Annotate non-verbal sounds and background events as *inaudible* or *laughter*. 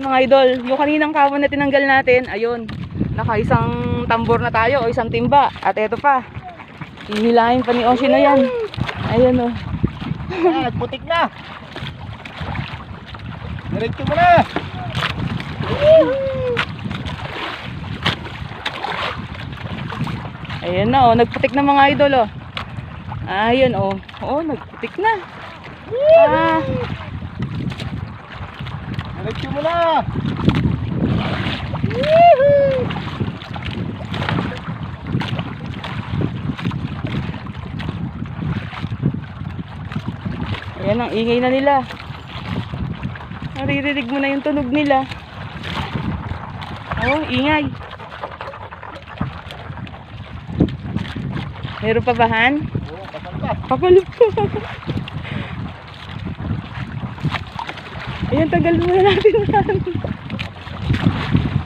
Mga idol, yung kaninang kawon na tinanggal natin, ayun, naka isang tambor na tayo o isang timba. At eto pa, hihilahin pa ni Oshino yan. Ayun oh. Ah, nagputik na. Diretso mo na. Ayun na oh, nagputik na mga idol oh. Ayun oh. Oh, nagputik na. Ah, Diretso mo na. ayan ang ingay na nila. Naririnig mo na yung tunog nila. Oh, ingay. Meron pa bahan? Oo, pasal pa. Papalo po. *laughs* Ayan, tagal muna natin yan.